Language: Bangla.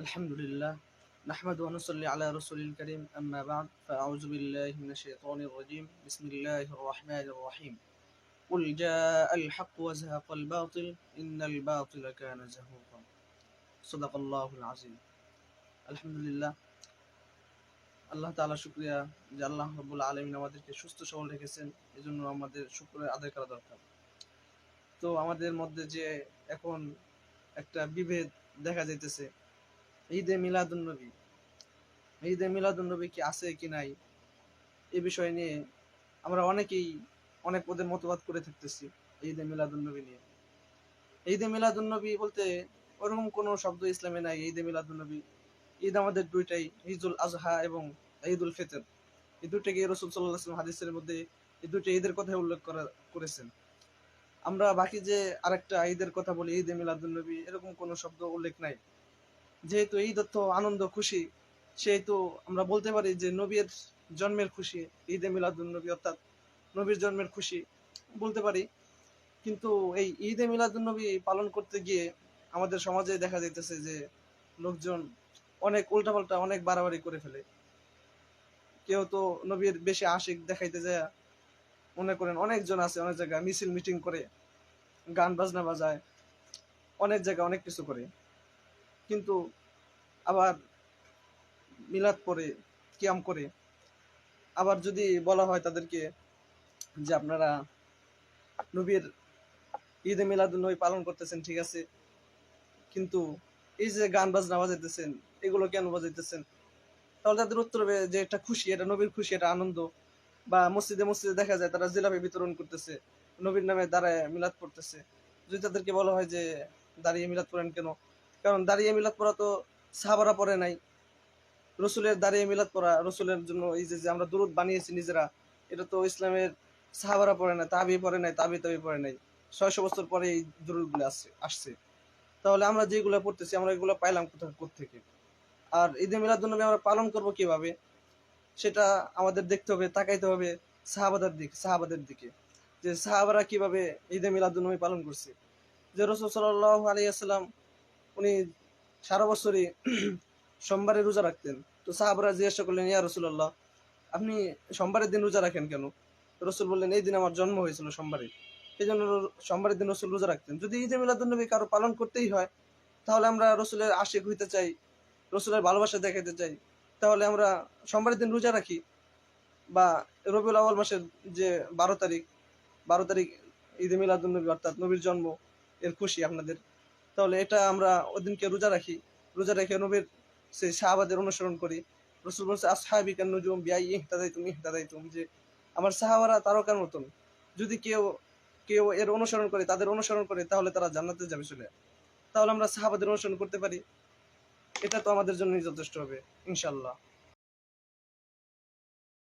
الحمد لله نحمد ونصلي على رسول الكريم أما بعد فأعوذ بالله من الشيطان الرجيم بسم الله الرحمن الرحيم قل جاء الحق وزهق الباطل إن الباطل كان زهوقا صدق الله العظيم الحمد لله আল্লাহ তাআলা শুক্রিয়া যে আল্লাহ রব্বুল আলমিন আমাদেরকে সুস্থ সবল রেখেছেন এজন্য আমাদের শুক্র আদায় করা দরকার তো আমাদের মধ্যে যে এখন একটা বিভেদ দেখা যাইতেছে ঈদে মিলাদুন্নবী ঈদে মিলাদুন্নবী কি আছে কি নাই, এ বিষয় নিয়ে আমরা অনেকেই অনেক পদের মতবাদ করে থাকতেছি ঈদে মিলাদুন্নবী নিয়ে। ঈদে মিলাদুন্নবী বলতে ওরকম কোনো শব্দ ইসলামে নাই, ঈদে মিলাদুন্নবী ঈদ আমাদের দুইটাই, ঈদুল আজহা এবং ঈদুল ফিতর। এই দুইটাকে রসুল সাল্লাহ আসলাম হাদিসের মধ্যে এই দুইটা ঈদের কথা উল্লেখ করা, করেছেন। আমরা বাকি যে আরেকটা ঈদের কথা বলি, ঈদে মিলাদুন্নবী এরকম কোনো শব্দ উল্লেখ নাই। যেহেতু ঈদ তো আনন্দ, খুশি, সেহেতু আমরা বলতে পারি যে নবীর জন্মের খুশি, ঈদে মিলাদুন্নবী অর্থাৎ নবীর জন্মের খুশি বলতে পারি। কিন্তু এই ঈদে মিলাদুন্নবী পালন করতে গিয়ে আমাদের সমাজে দেখা যাইতেছে যে লোকজন অনেক উল্টাপাল্টা, অনেক বাড়াবাড়ি করে ফেলে। কেউ তো নবীর বেশি আশিক দেখাইতে যায়, মনে করেন অনেকজন আছে, অনেক জায়গায় মিছিল মিটিং করে, গান বাজনা বাজায়, অনেক জায়গায় অনেক কিছু করে। কিন্তু আবার মিলাদ পরে, কিয়াম করে। আবার যদি বলা হয় তাদেরকে যে আপনারা নবীর ঈদে মিলাদ নবী পালন করতেছেন, ঠিক আছে, কিন্তু এই যে গান বাজনা বাজাইতেছেন, এগুলো কেন বাজাইতেছেন? তাহলে তাদের উত্তর হবে যে এটা খুশি, এটা নবীর খুশি, এটা আনন্দ। বা মসজিদে মসজিদে দেখা যায় তারা জিলাপি বিতরণ করতেছে, নবীর নামে দাঁড়ায় মিলাদ পড়তেছে। যদি তাদেরকে বলা হয় যে দাঁড়িয়ে মিলাদ পড়েন কেন? কারণ দাঁড়িয়ে মিলাদ পড়া তো সাহাবারা পড়ে নাই। রসুলের দাঁড়িয়ে মিলাদ পড়া, রসুলের জন্য এই যে আমরা দূরত বানিয়েছি নিজেরা, এটা তো ইসলামের সাহাবারা পড়ে নাই, তাবি পড়ে নাই, তাবি তাবি পড়ে নাই। ছয়শো বছর পরে এই দূরগুলো আসছে আসছে। তাহলে আমরা যেগুলো পড়তেছি, আমরা এগুলো পাইলাম কোথাও থেকে আর ঈদে মিলাদুন্নবী আমরা পালন করব কীভাবে? সেটা আমাদের দেখতে হবে, তাকাইতে হবে সাহাবাদের দিকে সাহাবাদের দিকে। যে সাহাবারা কীভাবে ঈদে মিলাদুন্নবী পালন করছে? যে রসুল সাল্লাহ আলিয়াল্লাম উনি সারা বছরই সোমবারে রোজা রাখতেন। তো সাহাবারা জিজ্ঞাসা করলেন, ইয়া রসুল্লাহ আপনি সোমবারের দিন রোজা রাখেন কেন? রসুল বললেন, এই দিন আমার জন্ম হয়েছিল সোমবারে। এই জন্য সোমবারের দিন রসুল রোজা রাখতেন। যদি ঈদে মিলাদুন্নবী কারও পালন করতেই হয়, তাহলে আমরা রসুলের আশিক হইতে চাই, রসুলের ভালোবাসা দেখাতে চাই। তাহলে আমরা সোমবারের দিন রোজা রাখি বা রবিউল আওয়াল মাসের যে বারো তারিখ বারো তারিখ ঈদে মিলাদুন্নবী অর্থাৎ নবীর জন্ম, এর খুশি আপনাদের। তাহলে এটা আমরা ওদিনকে রোজা রাখি। রোজা রেখে নবীর সেই শাহাবাদের অনুসরণ করি। রসুল বলছে, আসহাবি কেন নজুম বিয়াই ইহতাদাই তুমি ইহতাদাই তুমি যে আমার সাহাবারা তারকার মতন। যদি কেউ কেউ এর অনুসরণ করে, তাদের অনুসরণ করে, তাহলে তারা জান্নাতে যাবে চলে। তাহলে আমরা সাহাবাদের অনুসরণ করতে পারি। এটা তো আমাদের জন্য যথেষ্ট হবে ইনশাল্লাহ